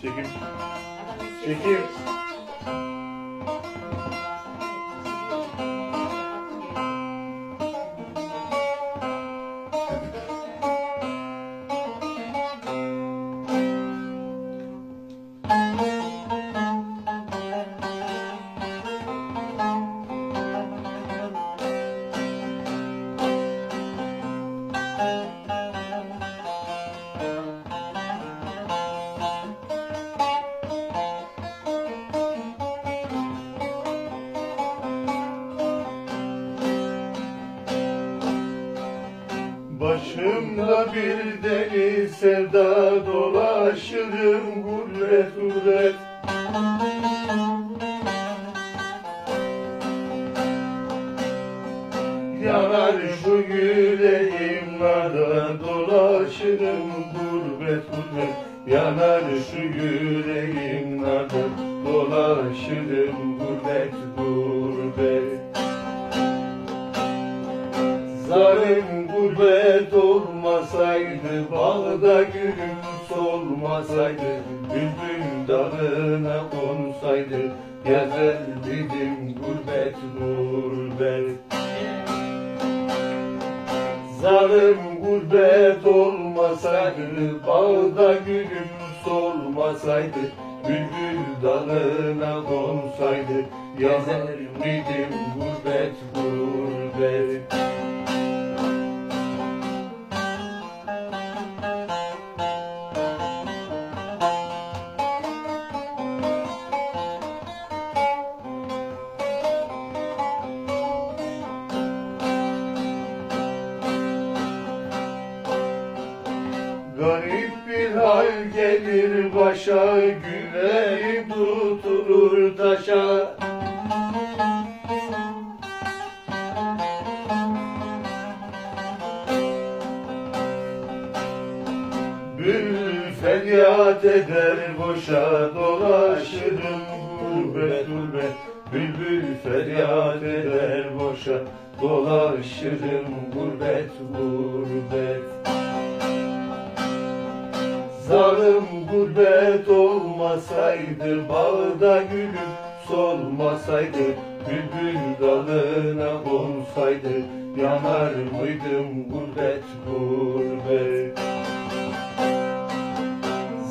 Çekim. Çekim. Thank you. Başımda bir deli sevda dolaşırım gurbet gurbet Yanar şu yüreğim narda dolaşırım gurbet gurbet Yanar şu yüreğim narda dolaşırım gurbet gurbet Zalim gurbet olmasaydı Bağda gülüm solmasaydı Bülbül dalına konsaydı Gezer dedim gurbet gurbet. Zalim gurbet olmasaydı Bağda gülüm solmasaydı Bülbül dalına konsaydı Gezer miydim gurbet gurbet Garip bir hal gelir başa Gülerim tutulur taşa. Bülbül feryat eder boşa dolaşırım gurbet gurbet. Bülbül feryat eder boşa dolaşırım gurbet gurbet Zalim gurbet olmasaydı Bağda gülüm solmasaydı Bülbül dalına konsaydı Yanar mıydım gurbet gurbet?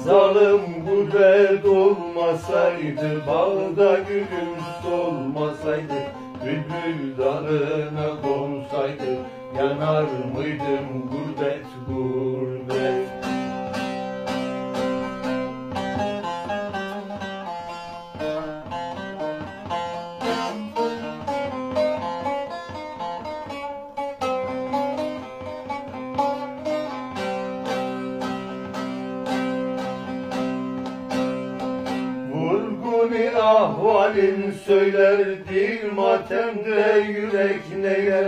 Zalim gurbet olmasaydı Bağda gülüm solmasaydı Bülbül dalına konsaydı Yanar mıydım gurbet gurbet ahvalin söyler Dil matemde yürek neyler.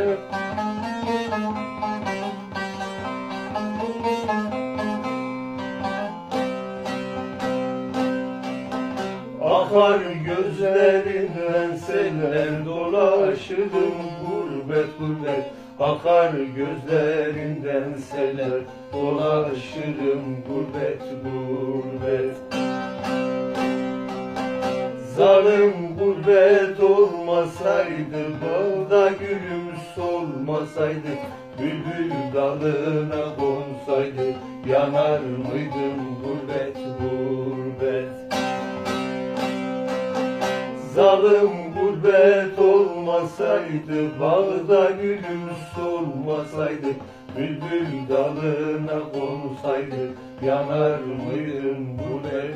Akar gözlerinden seller dolaşırım gurbet gurbet. Akar gözlerinden seller dolaşırım gurbet gurbet olmasaydı Bağda gülüm solmasaydı Bülbül dalına konsaydı Yanar mıydım gurbet gurbet? Zalim gurbet olmasaydı Bağda gülüm solmasaydı Bülbül dalına konsaydı Yanar mıydım gurbet